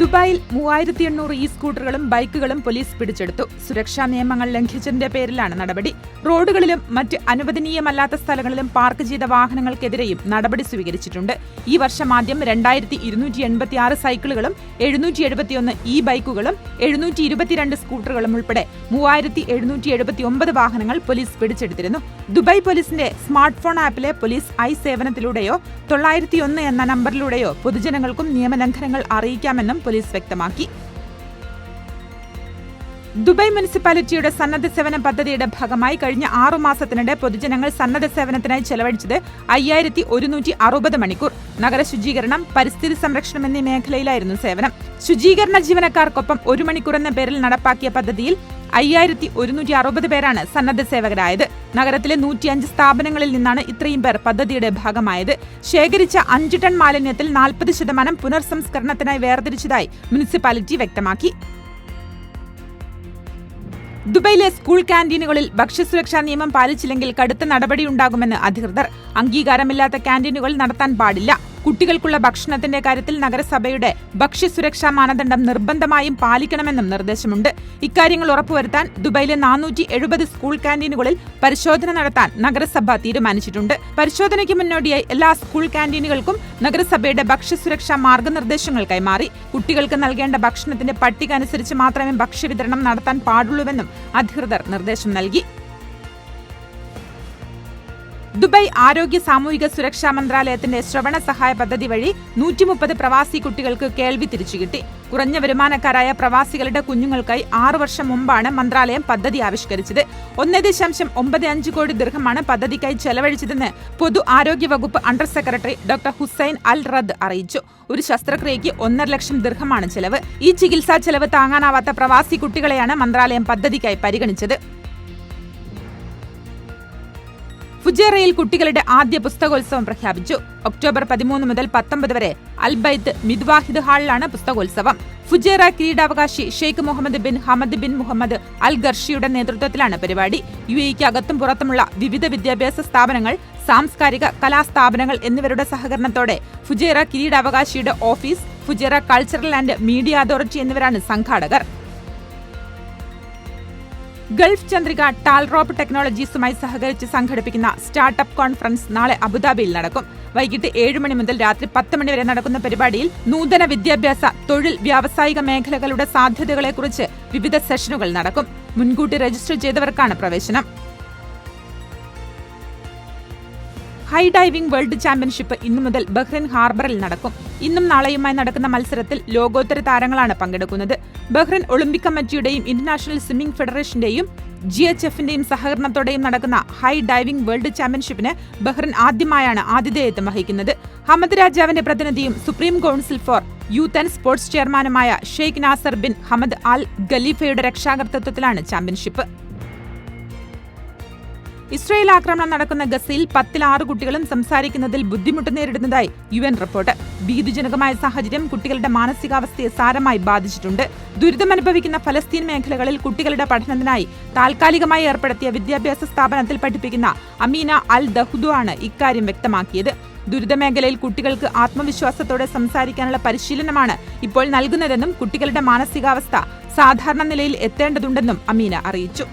ദുബായിൽ മൂവായിരത്തി എണ്ണൂറ് ഇ സ്കൂട്ടറുകളും ബൈക്കുകളും പോലീസ് പിടിച്ചെടുത്തു. സുരക്ഷാ നിയമങ്ങൾ ലംഘിച്ചതിന്റെ പേരിലാണ് നടപടി. റോഡുകളിലും മറ്റ് അനുവദനീയമല്ലാത്ത സ്ഥലങ്ങളിലും പാർക്ക് ചെയ്ത വാഹനങ്ങൾക്കെതിരെയും നടപടി സ്വീകരിച്ചിട്ടുണ്ട്. ഈ വർഷം ആദ്യം രണ്ടായിരത്തി ഇരുന്നൂറ്റി എൺപത്തി ആറ് സൈക്കിളുകളും എഴുന്നൂറ്റി എഴുപത്തിയൊന്ന് ഇ ബൈക്കുകളും എഴുന്നൂറ്റി ഇരുപത്തിരണ്ട് സ്കൂട്ടറുകളും ഉൾപ്പെടെ മൂവായിരത്തി എഴുന്നൂറ്റി എഴുപത്തി ഒമ്പത് വാഹനങ്ങൾ പോലീസ് പിടിച്ചെടുത്തിരുന്നു. ദുബായ് പോലീസിന്റെ സ്മാർട്ട് ഫോൺ ആപ്പിലെ പോലീസ് ഐ സേവനത്തിലൂടെയോ തൊള്ളായിരത്തി ഒന്ന് എന്ന നമ്പറിലൂടെയോ പൊതുജനങ്ങൾക്കും നിയമലംഘനങ്ങൾ അറിയിക്കാമെന്നും പോലീസ് വ്യക്തമാക്കി. ദുബായ് മുനിസിപ്പാലിറ്റിയുടെ സന്നദ്ധ സേവന പദ്ധതിയുടെ ഭാഗമായി കഴിഞ്ഞ ആറു മാസത്തിനിടെ പൊതുജനങ്ങൾ സന്നദ്ധ സേവനത്തിനായി ചെലവഴിച്ചത് അയ്യായിരത്തി ഒരുന്നൂറ്റി അറുപത് മണിക്കൂർ. നഗര ശുചീകരണം പരിസ്ഥിതി സംരക്ഷണം എന്നീ മേഖലയിലായിരുന്നു സേവനം. ശുചീകരണ ജീവനക്കാർക്കൊപ്പം ഒരു മണിക്കൂർ എന്ന പേരിൽ നടപ്പാക്കിയ പദ്ധതിയിൽ അയ്യായിരത്തി ഒരുന്നൂറ്റി അറുപത് പേരാണ് സന്നദ്ധ സേവകരായത്. നഗരത്തിലെ നൂറ്റിയഞ്ച് സ്ഥാപനങ്ങളിൽ നിന്നാണ് ഇത്രയും പേർ പദ്ധതിയുടെ ഭാഗമായത്. ശേഖരിച്ച അഞ്ച് ടൺ മാലിന്യത്തിൽ നാൽപ്പത് ശതമാനം പുനർസംസ്കരണത്തിനായി വേർതിരിച്ചതായി മുനിസിപ്പാലിറ്റി വ്യക്തമാക്കി. ദുബൈയിലെ സ്കൂൾ ക്യാന്റീനുകളിൽ ഭക്ഷ്യസുരക്ഷാ നിയമം പാലിച്ചില്ലെങ്കിൽ കടുത്ത നടപടിയുണ്ടാകുമെന്ന് അധികൃതർ. അംഗീകാരമില്ലാത്ത ക്യാന്റീനുകൾ നടത്താൻ പാടില്ല. കുട്ടികൾക്കുള്ള ഭക്ഷണത്തിന്റെ കാര്യത്തിൽ നഗരസഭയുടെ ഭക്ഷ്യസുരക്ഷാ മാനദണ്ഡം നിർബന്ധമായും പാലിക്കണമെന്നും നിർദ്ദേശമുണ്ട്. ഇക്കാര്യങ്ങൾ ഉറപ്പുവരുത്താൻ ദുബൈയിലെ നാനൂറ്റി എഴുപത് സ്കൂൾ ക്യാന്റീനുകളിൽ പരിശോധന നടത്താൻ നഗരസഭ തീരുമാനിച്ചിട്ടുണ്ട്. പരിശോധനയ്ക്ക് മുന്നോടിയായി എല്ലാ സ്കൂൾ ക്യാന്റീനുകൾക്കും നഗരസഭയുടെ ഭക്ഷ്യസുരക്ഷാ മാർഗനിർദ്ദേശങ്ങൾ കൈമാറി. കുട്ടികൾക്ക് നൽകേണ്ട ഭക്ഷണത്തിന്റെ പട്ടിക അനുസരിച്ച് മാത്രമേ ഭക്ഷ്യവിതരണം നടത്താൻ പാടുള്ളൂവെന്നും അധികൃതർ നിർദ്ദേശം നൽകി. ദുബായ് ആരോഗ്യ സാമൂഹിക സുരക്ഷാ മന്ത്രാലയത്തിന്റെ ശ്രവണ സഹായ പദ്ധതി വഴി നൂറ്റിമുപ്പത് പ്രവാസി കുട്ടികൾക്ക് കേൾവി തിരിച്ചുകിട്ടി കുറഞ്ഞ വരുമാനക്കാരായ പ്രവാസികളുടെ കുഞ്ഞുങ്ങൾക്കായി ആറു വർഷം മുമ്പാണ് മന്ത്രാലയം പദ്ധതി ആവിഷ്കരിച്ചത്. ഒന്ന് ദശാംശം ഒമ്പത് അഞ്ച് കോടി ദീർഘമാണ് പദ്ധതിക്കായി ചെലവഴിച്ചതെന്ന് പൊതു ആരോഗ്യ വകുപ്പ് under secretary doctor Hussain Al Rand അറിയിച്ചു. ഒരു ശസ്ത്രക്രിയയ്ക്ക് ഒന്നര ലക്ഷം ദീർഘമാണ് ചെലവ്. ഈ ചികിത്സാ ചെലവ് താങ്ങാനാവാത്ത പ്രവാസി കുട്ടികളെയാണ് മന്ത്രാലയം പദ്ധതിക്കായി പരിഗണിച്ചത്. ഫുജേറയിൽ കുട്ടികളുടെ ആദ്യ പുസ്തകോത്സവം പ്രഖ്യാപിച്ചു. ഒക്ടോബർ പതിമൂന്ന് മുതൽ പത്തൊമ്പത് വരെ അൽബൈത്ത് മിദ്വാഹിദ് ഹാളിലാണ് പുസ്തകോത്സവം. ഫുജേറ കിരീടാവകാശി Sheikh Mohammed bin Hamad bin Mohammed Al ഗർഷിയുടെ നേതൃത്വത്തിലാണ് പരിപാടി. യു എക്ക് അകത്തും പുറത്തുമുള്ള വിവിധ വിദ്യാഭ്യാസ സ്ഥാപനങ്ങൾ സാംസ്കാരിക കലാസ്ഥാപനങ്ങൾ എന്നിവരുടെ സഹകരണത്തോടെ Fujairah കിരീടാവകാശിയുടെ office Fujairah cultural and media authority എന്നിവരാണ് സംഘാടകർ. ഗൾഫ് ചന്ദ്രിക ടാൽറോപ്പ് ടെക്നോളജീസുമായി സഹകരിച്ച് സംഘടിപ്പിക്കുന്ന സ്റ്റാർട്ടപ്പ് കോൺഫറൻസ് നാളെ അബുദാബിയിൽ നടക്കും. വൈകിട്ട് ഏഴ് മണി മുതൽ രാത്രി പത്ത് മണി വരെ നടക്കുന്ന പരിപാടിയിൽ നൂതന വിദ്യാഭ്യാസ തൊഴിൽ വ്യാവസായിക മേഖലകളുടെ സാധ്യതകളെക്കുറിച്ച് വിവിധ സെഷനുകൾ നടക്കും. മുൻകൂട്ടി രജിസ്റ്റർ ചെയ്തവർക്കാണ് പ്രവേശനം. ഹൈ ഡൈവിംഗ് വേൾഡ് ചാമ്പ്യൻഷിപ്പ് ഇന്നു മുതൽ ബഹ്റിൻ ഹാർബറിൽ നടക്കും. ഇന്നും നാളെയുമായി നടക്കുന്ന മത്സരത്തിൽ ലോകോത്തര താരങ്ങളാണ് പങ്കെടുക്കുന്നത്. ബഹ്റിൻ ഒളിമ്പിക് കമ്മിറ്റിയുടെയും ഇന്റർനാഷണൽ സ്വിമ്മിംഗ് ഫെഡറേഷന്റെയും ജി എച്ച് എഫിന്റെയും സഹകരണത്തോടെയും നടക്കുന്ന ഹൈ ഡൈവിംഗ് വേൾഡ് ചാമ്പ്യൻഷിപ്പിന് ബഹ്റിൻ ആദ്യമായാണ് ആതിഥേയത്വം വഹിക്കുന്നത്. ഹമദ് രാജാവിന്റെ പ്രതിനിധിയും supreme council for youth and sports ചെയർമാനുമായ Sheikh Nasser bin Hamad Al ഖലീഫയുടെ രക്ഷാകർതൃത്വത്തിലാണ് ചാമ്പ്യൻഷിപ്പ്. ഇസ്രയേൽ ആക്രമണം നടക്കുന്ന ഗസയിൽ പത്തിൽ ആറ് കുട്ടികളും സംസാരിക്കുന്നതിൽ ബുദ്ധിമുട്ട് നേരിടുന്നതായി യു എൻ റിപ്പോർട്ട്. ഭീതിജനകമായ സാഹചര്യം കുട്ടികളുടെ മാനസികാവസ്ഥയെ സാരമായി ബാധിച്ചിട്ടുണ്ട്. ദുരിതമനുഭവിക്കുന്ന ഫലസ്തീൻ മേഖലകളിൽ കുട്ടികളുടെ പഠനത്തിനായി താൽക്കാലികമായി ഏർപ്പെടുത്തിയ വിദ്യാഭ്യാസ സ്ഥാപനത്തിൽ പഠിപ്പിക്കുന്ന അമീന അൽ ദഹുദു ആണ് ഇക്കാര്യം വ്യക്തമാക്കിയത്. ദുരിതമേഖലയിൽ കുട്ടികൾക്ക് ആത്മവിശ്വാസത്തോടെ സംസാരിക്കാനുള്ള പരിശീലനമാണ് ഇപ്പോൾ നൽകുന്നതെന്നും കുട്ടികളുടെ മാനസികാവസ്ഥ സാധാരണ നിലയിൽ എത്തേണ്ടതുണ്ടെന്നും അമീന അറിയിച്ചു.